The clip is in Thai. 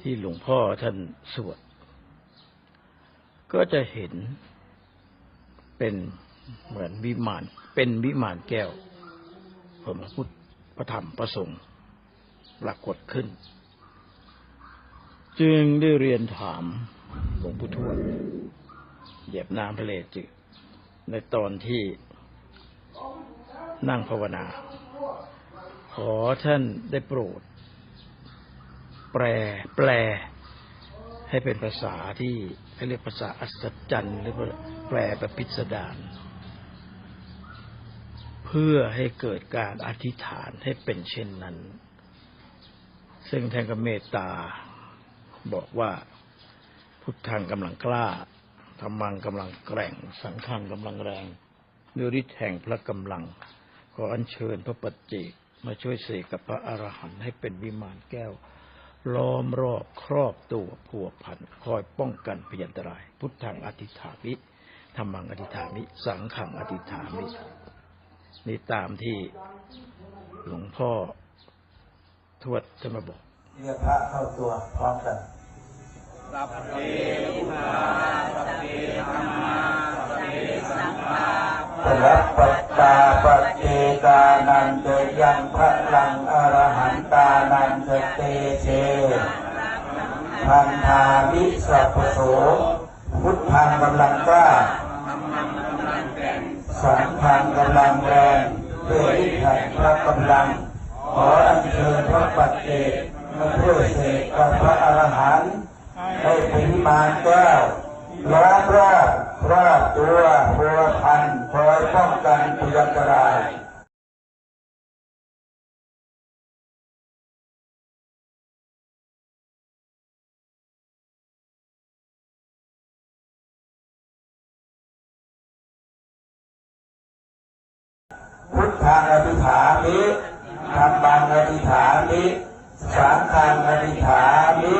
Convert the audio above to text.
ที่หลวงพ่อท่านสวด ก็จะเห็นเป็นเหมือนวิมาน เป็นวิมานแก้วพระพุทธพระธรรมพระสงฆ์ปรากฏขึ้น จึงได้เรียนถามหลวงปู่ทวดเหยียบน้ำทะเลจืดในตอนที่นั่งภาวนา ขอท่านได้โปรด ปล แปล ให้เป็นภาษาที่เขาเรียกภาษาอัศจรรย์หรือว่าแปลแบบพิสดารเพื่อให้เกิดการอธิษฐานให้เป็นเช่นนั้น ซึ่งท่านก็เมตตา บอกว่าพุทธังกำลังกล้าธรรมังกำลังแกร่ง สังฆังกำลังแรงด้วยฤทธิ์แห่งพระกำลัง ขออัญเชิญพระปัจเจกมาช่วยเสกกับพระอรหันต์ให้เป็นวิมานแก้ว ล้อมรอบครอบตัวผัวพันคอยป้องกันพยันตราย พุทธังอธิษฐามิธรรมังอธิษฐามิ สังขังอธิษฐามิ นี่ตามที่หลวงพ่อทวดจะมาบอกเรียกพระเข้าตัวพร้อมกันสัพเพพุทธา นันเตเตเชพันธามิสัพพโสพุทธังกำลังกล้าธรรมังกำลังกร่งสังฆังกำลังแรงด้วยฤทธิ์แห่งพระกำลัง ขออัญเชิญพระปัจเจกมาช่วยเสกกับพระอรหันต์ให้เป็นวิมานแก้วล้อมรอบรอบตัวพัวพันคอยป้องกันพยันตราย พุทธังอธิษฐานิธรรมังอธิษฐานิสังฆังอธิษฐานิ